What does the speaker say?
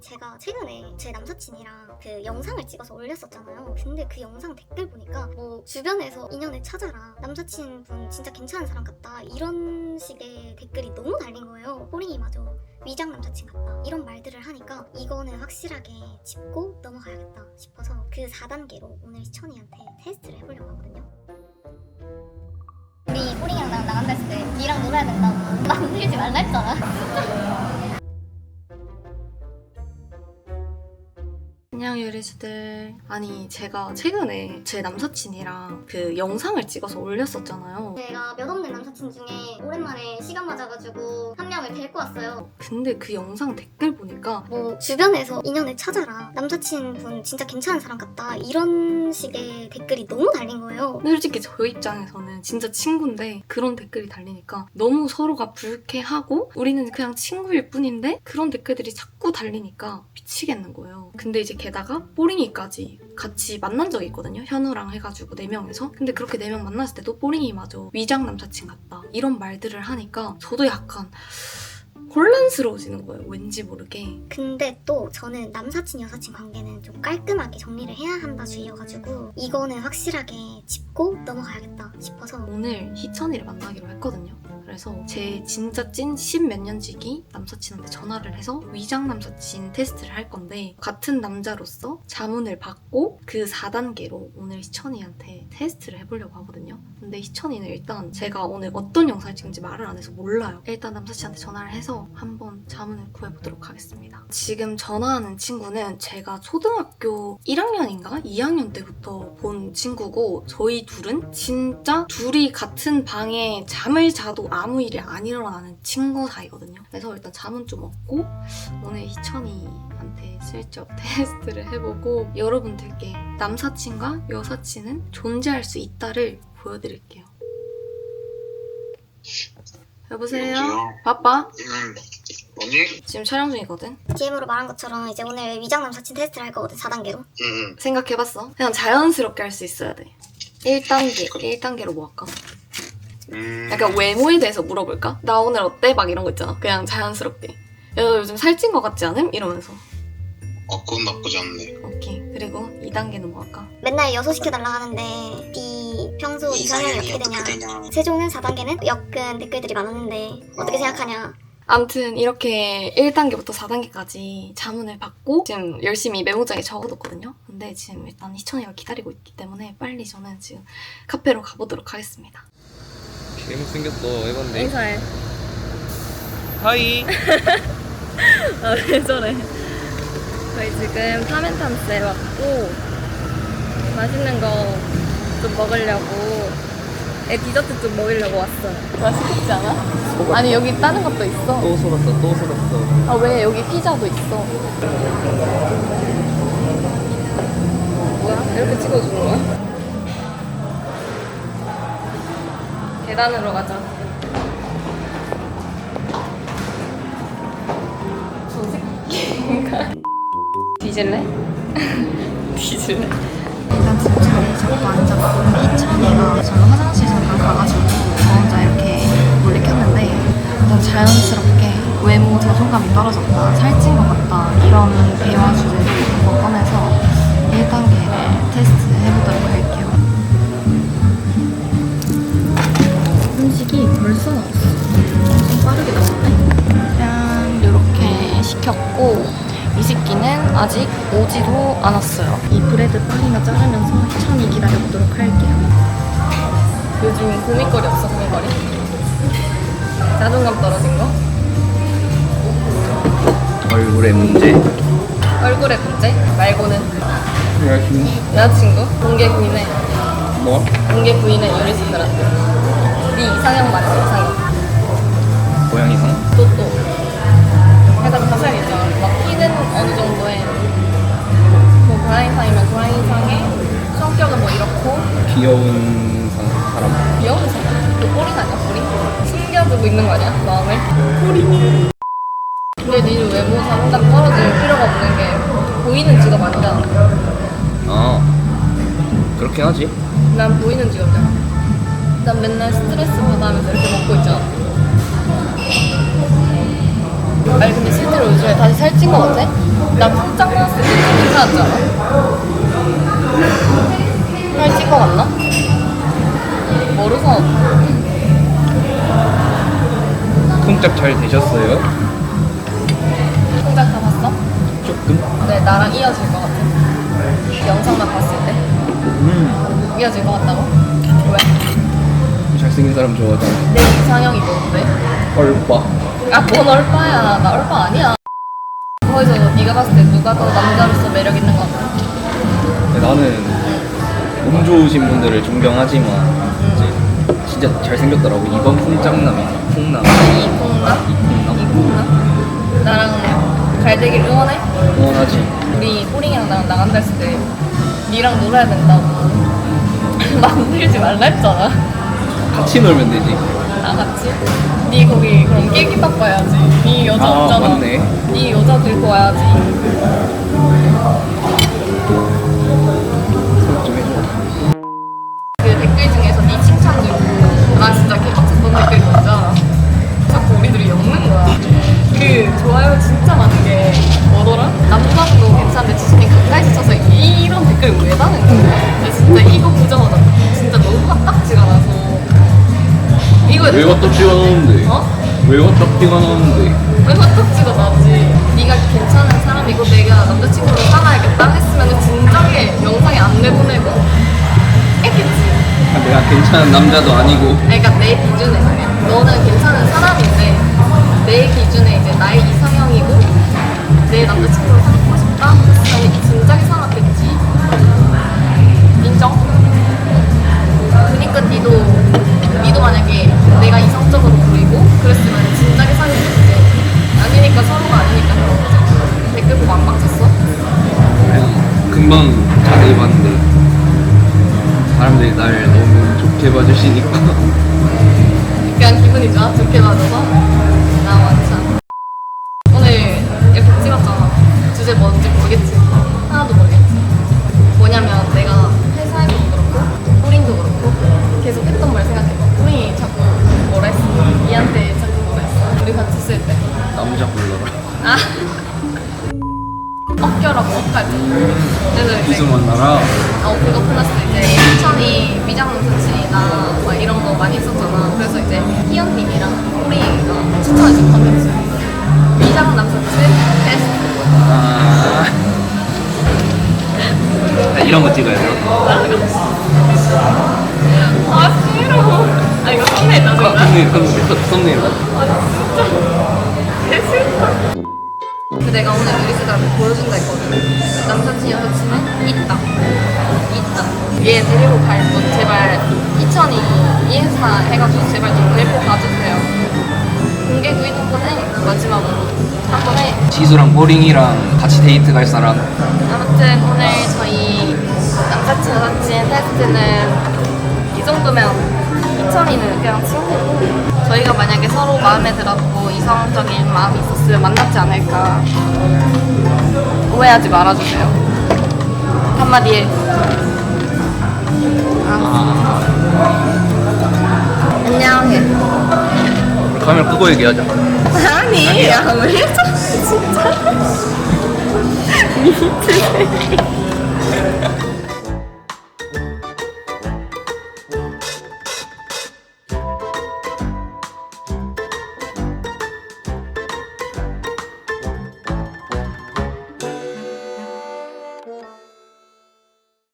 제가 최근에 제 남사친이랑 그 영상을 찍어서 올렸었잖아요. 근데 그 영상 댓글 보니까 뭐 주변에서 인연을 찾아라. 남사친분 진짜 괜찮은 사람 같다. 이런 식의 댓글이 너무 달린 거예요. 호링이마저 위장 남사친 같다. 이런 말들을 하니까 이거는 확실하게 짚고 넘어가야겠다 싶어서 그 4단계로 오늘 시천이한테 테스트를 해보려고 하거든요. 우리 호링이랑 나랑 나간다 했을 때 니랑 놀아야 된다고 만들지 말라 했잖아. 안녕 유리수들 아니 제가 최근에 제 남사친이랑 그 영상을 찍어서 올렸었잖아요 제가 몇 없는 남사친 중에 오랜만에 시간 맞아가지고 한 명을 데리고 왔어요. 근데 그 영상 댓글 보니까 뭐 주변에서 인연을 찾아라. 남사친분 진짜 괜찮은 사람 같다. 이런 식의 댓글이 너무 달린 거예요. 근데 솔직히 저 입장에서는 진짜 친구인데 그런 댓글이 달리니까 너무 서로가 불쾌하고 우리는 그냥 친구일 뿐인데 그런 댓글들이 자꾸 달리니까 미치겠는 거예요. 근데 이제 게다가 뽀링이까지 같이 만난 적이 있거든요. 현우랑 해가지고 네 명에서. 근데 그렇게 네명 만났을 때도 뽀링이마저 위장 남사친 같다 이런 말들을 하니까 저도 약간 혼란스러워지는 거예요. 왠지 모르게. 근데 또 저는 남사친 여사친 관계는 좀 깔끔하게 정리를 해야 한다 주의여가지고 이거는 확실하게 짚고 넘어가야겠다 싶어서 오늘 희천이를 만나기로 했거든요. 그래서 제 진짜 찐 십 몇 년 지기 남사친한테 전화를 해서 위장 남사친 테스트를 할 건데 같은 남자로서 자문을 받고 그 4단계로 오늘 희천이한테 테스트를 해보려고 하거든요. 근데 희천이는 일단 제가 오늘 어떤 영상을 찍는지 말을 안 해서 몰라요. 일단 남사친한테 전화를 해서 한번 자문을 구해보도록 하겠습니다. 지금 전화하는 친구는 제가 초등학교 1학년인가 2학년 때부터 본 친구고 저희 둘은 진짜 둘이 같은 방에 잠을 자도 아무 일이 안 일어나는 친구 사이거든요. 그래서 일단 잠은 좀 얻고 오늘 희천이한테 슬쩍 테스트를 해보고 여러분들께 남사친과 여사친은 존재할 수 있다를 보여드릴게요. 여보세요? 여보세요? 바빠? 응. 뭐니? 지금 촬영 중이거든? DM으로 말한 것처럼 이제 오늘 위장 남 사친 테스트를 할 거거든 4단계로 응, 생각해봤어? 그냥 자연스럽게 할 수 있어야 돼. 1단계, 1단계로 뭐 할까? 응. 음. 약간 외모에 대해서 물어볼까? 나 오늘 어때? 막 이런 거 있잖아. 그냥 자연스럽게. 야, 너 요즘 살찐 거 같지 않음? 이러면서. 어, 그건 나쁘지 않네. 오케이. 그리고 2단계는 뭐 할까? 맨날 여소 시켜달라 하는데 네 평소 이상형이 어떻게 되냐 세종은 4단계는 역근 댓글들이 많았는데 어떻게 생각하냐 암튼 이렇게 1단계부터 4단계까지 자문을 받고 지금 열심히 메모장에 적어뒀거든요. 근데 지금 일단 희천이가 기다리고 있기 때문에 빨리 저는 지금 카페로 가보도록 하겠습니다. 개못생겼어 해봤네 인사해. 하이 아, 왜 저래? 저희 지금 타멘탐스에 왔고, 맛있는 거 좀 먹으려고, 애 디저트 좀 먹으려고 왔어요. 맛있겠지 않아? 아니, 여기 다른 것도 있어. 또 속았어 또 속았어 아, 왜? 여기 피자도 있어. 뭐야? 이렇게 찍어주는 거야? 계단으로 가자. 저 새끼가. 뒤질래? 뒤질래? 일단 지금 자리 잡고 앉았고 희천이가 저는 화장실 잠깐 가가지고 저 혼자 이렇게 몰래 켰는데 일단 자연스럽게 외모 자존감이 떨어졌다 살찐 것 같다 이런 대화 주제를 한번 꺼내서 1단계를 테스트 해보도록 할게요 벌써 빠르게 나왔네 짠 이렇게 시켰고 미식기는 아직 오지도 않았어요. 이 브레드 빵이나 자르면서 천천히 기다려보도록 할게요. 요즘 고민거리 없어, 고민거리? 자존감 떨어진 거? 얼굴에 문제 얼굴에 문제? 말고는 열심히 여자친구? 공개 구인해. 뭐? 공개 구인해, 유리수들한테. 네 이상형 말해, 이상형. 고양이상? 또, 또. 약간 가사가 있잖아. 막 키는 어느 정도에. 뭐 고양이상이면 고양이상의 성격은 뭐 이렇고, 귀여운 상- 사람 귀여운 사람. 또 꼬리 아니야, 꼬리? 숨겨두고 있는 거 아니야, 마음을? 꼬리. 근데 니는 외모 자존감 떨어질 필요가 없는 게 보이는 직업 아니잖아. 아 그렇긴 하지 난 보이는 직업이잖아. 난 맨날 스트레스 받아하면서 이렇게 먹고 있잖아. 아니 근데 실제로 요즘 왜 다시 살찐 거 같아? 나 깜짝 놀랐을 때 괜찮았지 않아? 살찐 거 같나? 모르서 쿵짝 잘 되셨어요? 통작 다 봤어? 조금? 네 나랑 이어질 것 같아 영상만 봤을 때 음. 이어질 것 같다고? 왜? 잘생긴 사람 좋아하잖아. 내 이상형이 뭔데? 얼빠. 아뭔 얼빠야 나 얼빠 아니야 거기서 네가 봤을 때 누가 더 남자로서 매력 있는 것 같아? 근데 나는 몸 좋으신 분들을 존경하지만 이제 진짜 잘생겼더라고. 이번 쿵짝남이 쿵남. 이콩나? 이쿵남. 이콩나? 나랑 갈대기 응원해? 응원하지. 우리 호링이랑 나랑 나간다 했을 때 니랑 놀아야 된다고 만들지 말라 했잖아 같이 놀면 되지. 다 같이 니 거기 그럼 깨기 바꿔야지 니 여자 아, 없잖아 맞네. 니 여자 들고 와야지 소개 좀 해줘. 그 댓글 중에서 니 칭찬 들고 나 진짜 개빡쳤던 댓글 뭔지 알아? 자꾸 우리들이 엮는 거야 그 좋아요 진짜 많은 게 뭐더라? 남자도 괜찮은데 지수님 가까이서 쳐서 이런 댓글 왜 다는 거야? 나 진짜 이거 보자마자 진짜 너무 화딱지가 나서 이거 왜 화딱지가 나오는데? 어? 왜 화딱지가 나오는데? 왜 화딱지가 나지? 네가 괜찮은 사람이고 내가 남자친구로 살아야겠다 했으면 진작에 영상에 안 내보내고 했겠지 아, 내가 괜찮은 남자도 아니고. 아니, 그러니까 내 기준에 말이야. 너는 괜찮은 사람인데 내 기준에 이제 나의 이상형이고 내 남자친구를 사람들이 날 너무 좋게 봐주시니까 그냥 기분이 좋아? 좋게 봐줘서? 나 완전 오늘 이렇게 찍었잖아 주제 뭔지 모르겠지? 하나도 모르겠지? 뭐냐면 내가 회사에서도 그렇고 뿌링도 그렇고 계속 했던 말 생각해봐 뿌링이 자꾸 뭐라 했어? 니한테 자꾸 뭐라 했어? 우리 같이 있을 때 남자 불러라 아. 어깨라고 어깨 그래서 이제 이수 만나라 어, 그거 플러스 그래서 이제 희연님이랑 우리가 추천해준 컨텐츠. 위장남사친 테스트. 아 이런 거 찍어야 돼요 아, 싫어. 아, 이거 썸네일 나중에. 썸네일 썸네일 썸네일 개 싫다. 그 내가 오늘 누리스가 보여준다 했거든. 남사친, 여사친은 있다. 있다. 얘 데리고 갈 분 제발 희천이 인스타 해가지고 제발 좀 데리고 가주세요. 공개 구입 한번 해. 마지막으로. 한 번 해. 지수랑 보링이랑 같이 데이트 갈 사람 아무튼 오늘 저희 남사친, 여사친 테스트는 이 정도면 희천이는 그냥 친구고. 저희가 만약에 서로 마음에 들었고 이성적인 마음이 있었으면 만났지 않을까. 오해하지 말아주세요. 한마디 해 아. 안녕해. 카메라 끄고 얘기하자. 아니 야왜 자꾸 진짜